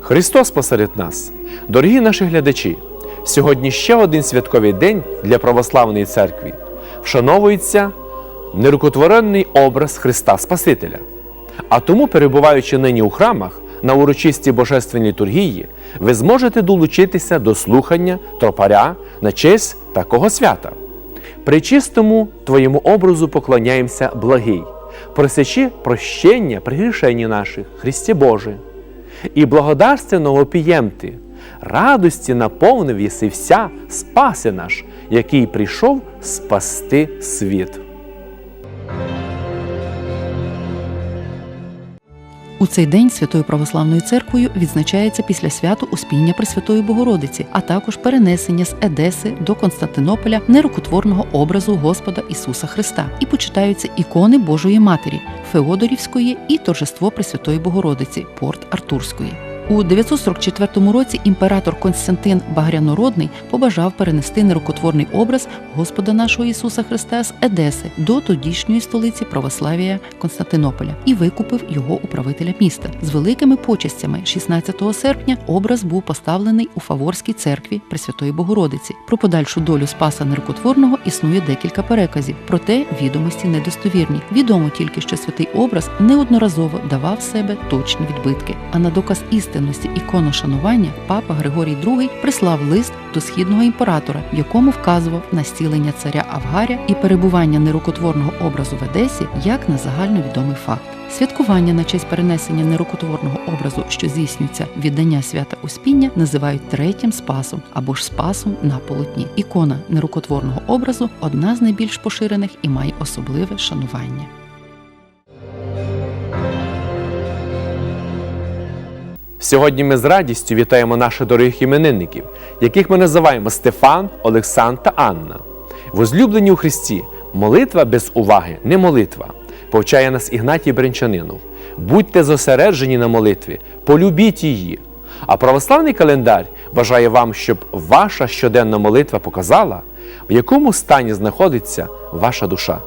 Христос посеред нас, дорогі наші глядачі, сьогодні ще один святковий день для православної церкви. Вшановується нерукотворений образ Христа Спасителя. А тому, перебуваючи нині у храмах на урочистій божественній літургії, ви зможете долучитися до слухання тропаря на честь такого свята. При чистому Твоєму образу поклоняємося благий, просячи прощення при грішенні наших, Христі Боже. І благодарственного піємти, радості наповнив єси вся спаси наш, який прийшов спасти світ. У цей день Святою Православною церквою відзначається після свято Успіння Пресвятої Богородиці, а також перенесення з Едеси до Константинополя нерукотворного образу Господа Ісуса Христа і почитаються ікони Божої Матері Феодорівської і Торжество Пресвятої Богородиці Порт Артурської. У 944 році імператор Константин Багрянородний побажав перенести нерукотворний образ Господа нашого Ісуса Христа з Едеси до тодішньої столиці православія Константинополя і викупив його управителя міста. З великими почестями 16 серпня образ був поставлений у Фаворській церкві Пресвятої Богородиці. Про подальшу долю Спаса Нерукотворного існує декілька переказів, проте відомості недостовірні. Відомо тільки, що святий образ неодноразово давав себе точні відбитки. А на доказ істинності іконошанування папа Григорій II прислав лист до східного імператора, в якому вказував на зцілення царя Авгаря і перебування нерукотворного образу в Едесі як на загальновідомий факт. Святкування на честь перенесення нерукотворного образу, що здійснюється віддання свята Успіння, називають третім спасом або ж спасом на полотні. Ікона нерукотворного образу одна з найбільш поширених і має особливе шанування. Сьогодні ми з радістю вітаємо наших дорогих іменинників, яких ми називаємо Стефан, Олександр та Анна. Возлюблені у Христі, молитва без уваги не молитва, повчає нас Ігнатій Бринчанинов. Будьте зосереджені на молитві, полюбіть її. А православний календар бажає вам, щоб ваша щоденна молитва показала, в якому стані знаходиться ваша душа.